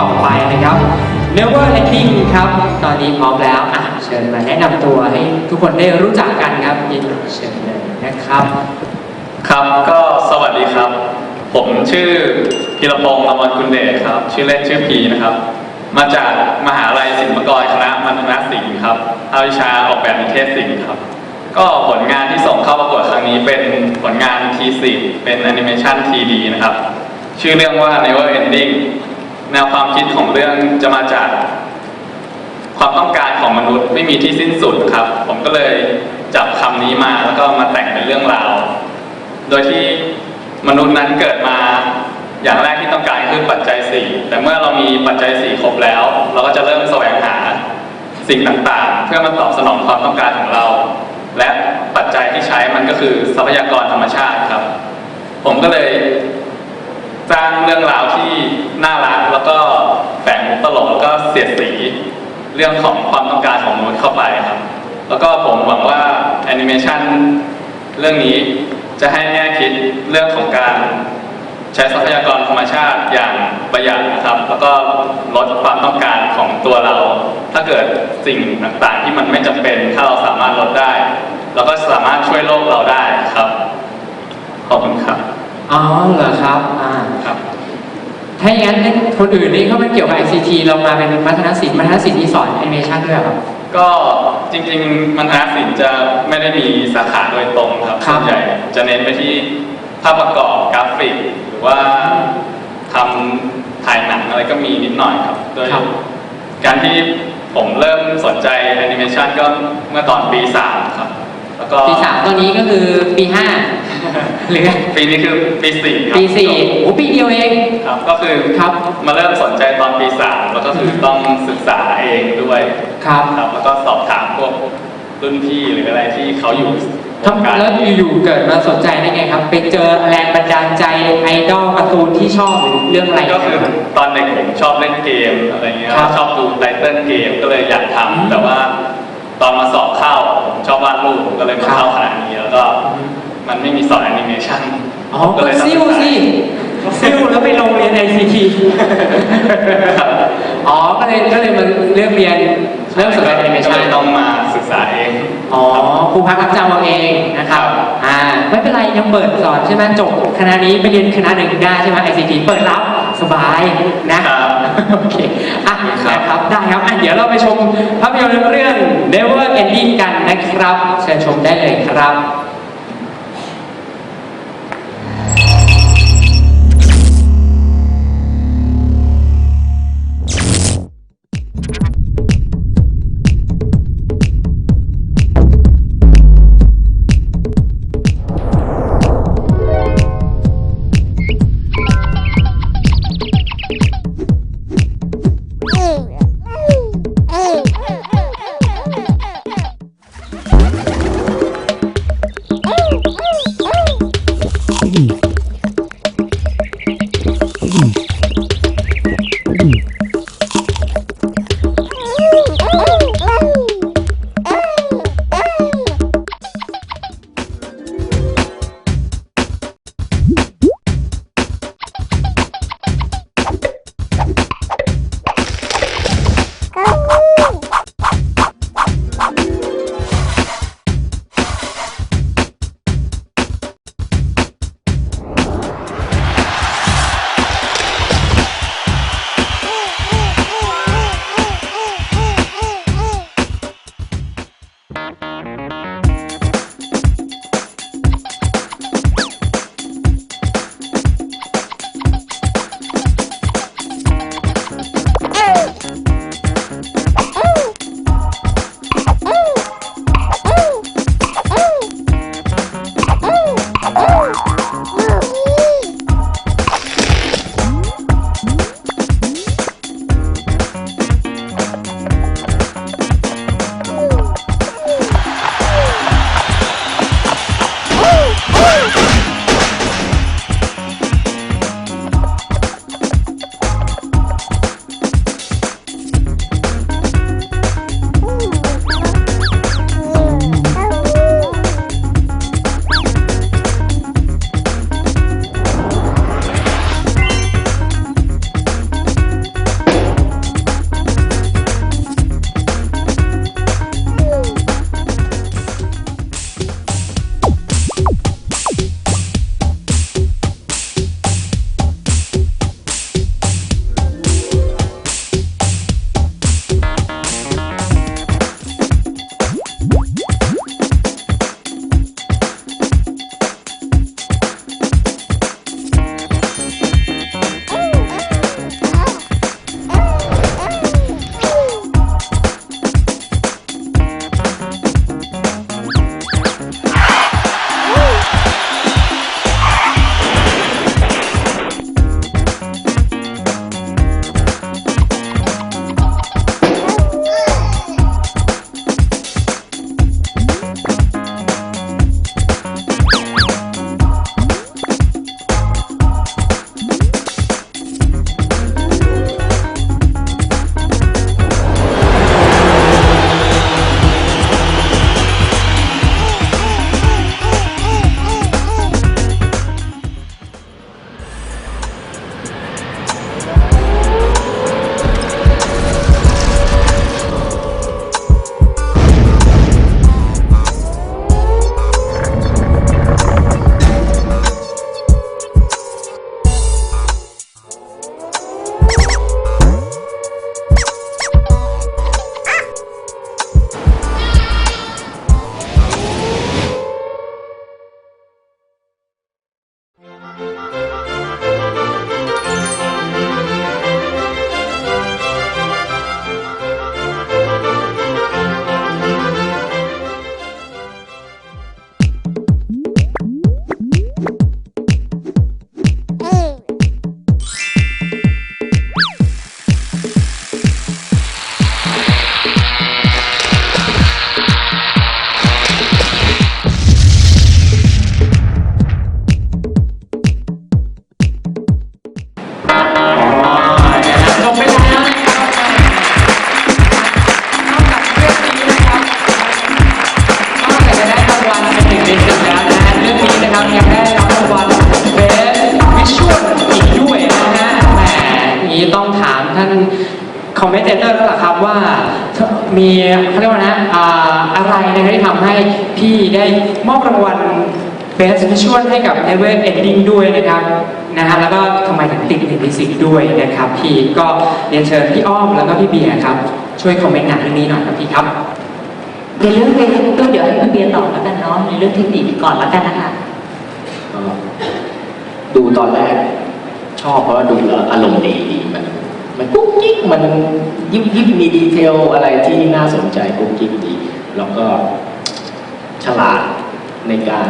ต่อไปนะครับ Never Ending ครับ ตอนนี้พร้อมแล้วอะเชิญมาแนะนำตัวให้ทุกคนได้รู้จักกันครับยินดีเชิญเลยนะครับ ครับก็สวัสดีครับ ผมชื่อพีรพงศ์อมรกุลเดชครับ ชื่อเล่นชื่อพีนะครับ มาจากมหาลัยศิลปากรคณะมัณฑนศิลป์ครับภาควิชาออกแบบนิเทศศิลป์ครับ ก็ผลงานที่ส่งเข้าประกวดครั้งนี้เป็นผลงาน T10 เป็นแอนิเมชัน 3D นะครับ ชื่อเรื่องว่า Never Ending แนวความคิดของเรื่องจะมาจากความต้องการของมนุษย์ไม่มีที่สิ้นสุดครับ ผมก็เลยจับคำนี้มาแล้วก็มาแต่งเป็นเรื่องราว โดยที่มนุษย์นั้นเกิดมาอย่างแรกที่ต้องการคือปัจจัยสี่แต่เมื่อเรามีปัจจัยสี่ครบแล้ว เราก็จะเริ่มแสวงหาสิ่งต่างๆ เพื่อมาตอบสนองความต้องการของเรา และปัจจัยที่ใช้มันก็คือทรัพยากรธรรมชาติครับ ผมก็เลย สร้างเรื่องราวที่น่ารักแล้วก็แฝงมุกตลกแล้วก็เสียดสีเรื่องของความต้องการของมนุษย์เข้าไปครับ แล้วก็ผมหวังว่าแอนิเมชันเรื่องนี้จะให้แง่คิดเรื่องของการใช้ทรัพยากรธรรมชาติอย่างประหยัดนะครับ แล้วก็ลดความต้องการของตัวเรา ถ้าเกิดสิ่งต่างๆ ที่มันไม่จำเป็น ถ้าเราสามารถลดได้ เราก็สามารถช่วยโลกเราได้ครับ ขอบคุณครับ อ๋อเหรอครับ ถ้าอย่างนั้นให้คนอื่นนี่เขาเป็นเกี่ยวกับ ICT เรามาเป็นมัธนศิลป์มัธนศิลป์ที่สอนแอนิเมชันด้วยเหรอครับ ก็จริงๆ มันธนศิลป์จะไม่ได้มีสาขาโดยตรงครับครับส่วนใหญ่จะเน้นไปที่ภาพประกอบกราฟิก หรือว่าทำถ่ายหนังอะไรก็มีนิดหน่อยครับโดยครับ การที่ผมเริ่มสนใจแอนิเมชันก็เมื่อตอนปีสามครับ แล้วก็ปีสามตัวนี้ก็คือปีห้า หรือปีนี้คือปีสี่ครับปีสี่โอ้ปีเดียวเอง ครับ ก็คือครับมาเริ่มสนใจตอนปีสามแล้วก็คือต้องศึกษาเองด้วยครับครับแล้วก็สอบถามพวกรุ่นพี่หรืออะไรที่เขาอยู่วงทำการแล้วอยู่ๆเกิดมาสนใจได้ไงครับ ไปเจอแรงบันดาลใจไอดอลการ์ตูนที่ชอบหรือเรื่องอะไรก็คือตอนเด็กผมชอบเล่นเกมอะไรเงี้ยครับชอบดูไตเติ้ลเกมก็เลยอยากทำแต่ว่า ตอนมาสอบเข้าผมชอบวาดรูปผมก็เลยมาเข้าคณะนี้แล้วก็ มันไม่มีสอนแอนิเมชันอ๋อผมก็เลยต้องซิ่วสิซิ่วแล้วไปลงเรียน ICT อ๋อ ก็เลยก็เลยมาเริ่มเรียนเริ่มสนใจแอนิเมก็ชัเลนยต้องมาศึกษาเอง อ๋อครูพักรับจำเอาเองนะครับ อ่า ไม่เป็นไรยังเปิดสอนใช่ไหมจบคณะนี้ไปเรียนคณะหนึ่งได้ใช่ไหม ICT เปิดรับสบายนะครับโอเคอะนะครับ ได้ครับอะเดี๋ยวเราไปชมภาพยนตร์เรื่อง Never Ending กันนะครับ เชิญชมได้เลยครับ มีเขาเรียกว่านะอ่าอะไรนะที่ทำให้พี่ได้มอบรางวัล Best Visual ให้กับ Never Ending ด้วยนะครับนะฮะแล้วก็ทำไมถึงติดหนึ่งในสิบด้วยนะครับ พี่ก็เรียนเชิญพี่อ้อมแล้วก็พี่เบียร์ครับ ช่วยคอมเมนต์หนังเรื่องนี้หน่อยครับพี่ครับ ในเรื่องเบสิกก็เดี๋ยวให้คุณเบียร์ตอบแล้วกันเนาะในเรื่องเทคนิคก่อนแล้วกันนะคะ ก็ดูตอนแรก ชอบเพราะว่าดูแล้วอารมณ์ดีดีมัน มันกุ๊กกิ๊กมันยิบยิบมีดีเทลอะไรที่น่าสนใจกุ๊กกิ๊กดีแล้วก็ฉลาดในการ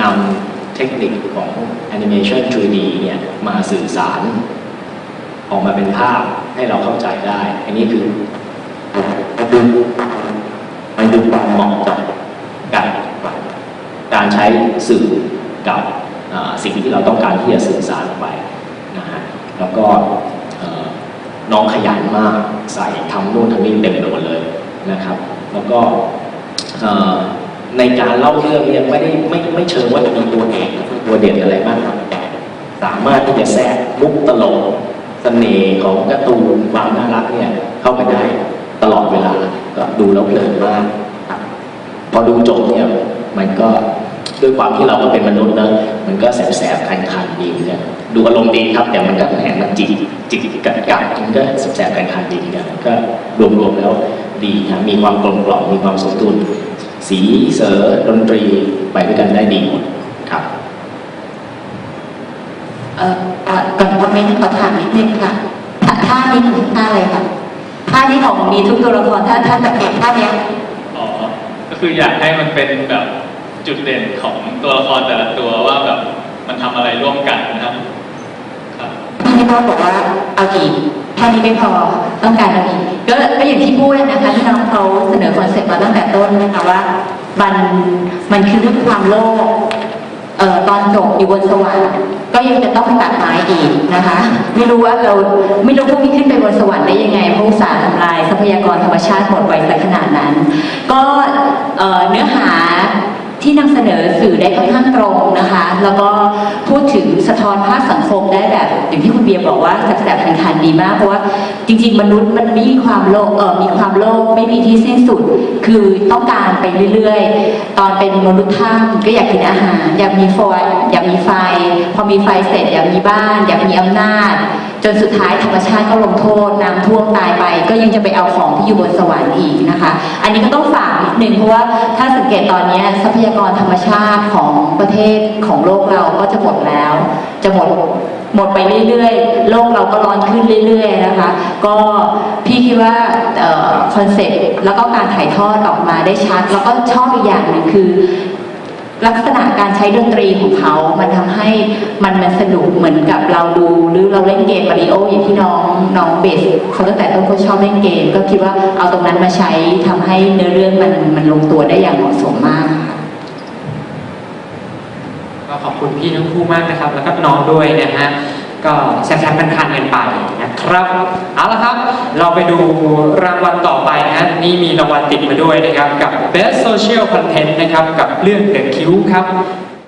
นำเทคนิคของแอนิเมชัน 3D เนี่ยมาสื่อสาร ออกมาเป็นภาพให้เราเข้าใจได้ อันนี้คือมันดูมันดูความเหมาะกับการการใช้สื่อกับสิ่งที่เราต้องการที่จะสื่อสารออกไปนะฮะแล้วก็ น้องขยันมากใส่ทำนู่นทำนี่เต็มไปหมดเลยนะครับ แล้วก็ในการเล่าเรื่องเนี่ยไม่ได้ไม่ไม่เชิงว่าจะมีตัวเอกตัวเด่นอะไรมากแต่สามารถที่จะแทรกมุกตลกเสน่ห์ของการ์ตูนความน่ารักเนี่ยเข้าไปได้ตลอดเวลาก็ดูแล้วเพลินมาก พอดูจบเนี่ยมันก็ ด้วยความที่เราก็เป็นมนุษย์นะมันก็แสบๆคันๆดีเหมือนกันดูอารมณ์ดีครับ แต่มันก็แหมมันจิกจิกกัดกัดมันก็แสบๆคันๆดีเหมือนกันก็รวมๆแล้วดีนะมีความกลมกล่อมมีความสมดุลสีเสือดนตรีไปด้วยกันได้ดีหมดครับเอ่อก่อนก่อนคอมเมนต์ขอถามนิดนึงค่ะท่านี้คือท่าอะไรคะท่านี้ของมีทุกตัวละครถ้าถ้าสังเกตท่าเนี้ยอ๋อก็คืออยากให้มันเป็นแบบ จุดเด่นของตัวละครแต่ละตัวว่าแบบมันทำอะไรร่วมกันนะครับครับพี่นิโรธบอกว่าเอาอีกแค่นี้ไม่พอต้องการอาอีกก็ก็อย่างที่พูดนะคะที่น้องเขาเสนอคอนเซ็ปต์มาตั้งแต่ต้นนะคะว่ามันมันคือเรื่องความโลภเอ่อตอนจบอยู่บนสวรรค์ก็ยังจะต้องไปตัดไม้อีกนะคะ ไม่รู้ว่าเราไม่รู้พวกนี้ขึ้นไปบนสวรรค์ได้ยังไงพราะอุตสาห์ทำลายทรัพยากรธรรมชาติหมดไปขนาดนั้น ก็เนื้อหา ที่นำเสนอสื่อได้ค่อนข้างตรงนะคะ แล้วก็พูดถึงสะท้อนภาพสังคมได้แบบอย่างที่คุณเบียร์บอกว่าแสบๆคันดีมาก เพราะว่าจริง ๆ มนุษย์มันมีความโลภเออมีความโลภไม่มีที่สิ้นสุด คือต้องการไปเรื่อยๆ ตอนเป็นมนุษย์ถ้ำก็อยากกินอาหาร อยากมีไฟอยากมีไฟ พอมีไฟเสร็จอยากมีบ้าน อยากมีอำนาจ จนสุดท้ายธรรมชาติก็ลงโทษน้ำท่วมตายไป ก็ยังจะไปเอาของที่อยู่บนสวรรค์อีกนะคะ อันนี้ก็ต้องฝากนิดนึงเพราะว่าถ้าสังเกตตอนนี้ทรัพยากรธรรมชาติของประเทศของโลกเราก็จะหมดแล้ว จะหมดหมดไปเรื่อยๆ โลกเราก็ร้อนขึ้นเรื่อยๆ นะคะ ก็พี่คิดว่าคอนเซ็ปต์แล้วก็การถ่ายทอดออกมาได้ชัด แล้วก็ชอบอีกอย่างหนึ่งคือ ลักษณะการใช้ดนตรีของเขา มันทำให้มันมันสนุกเหมือนกับเราดูหรือเราเล่นเกมมาริโออย่างที่น้องน้องเบสเขาตั้งแต่ต้นเขาชอบเล่นเกม ก็คิดว่าเอาตรงนั้นมาใช้ทำให้เนื้อเรื่องมันมันลงตัวได้อย่างเหมาะสมมากก็ขอบคุณพี่ทั้งคู่มากนะครับ แล้วก็น้องด้วยนะฮะ ก็แซ่บๆคันๆกันไปนะครับเอาละครับ เราไปดูรางวัลต่อไปนะฮะนี่มีรางวัลติดมาด้วยนะครับ กับ Best Social Content นะครับ กับเรื่อง The Q ครับ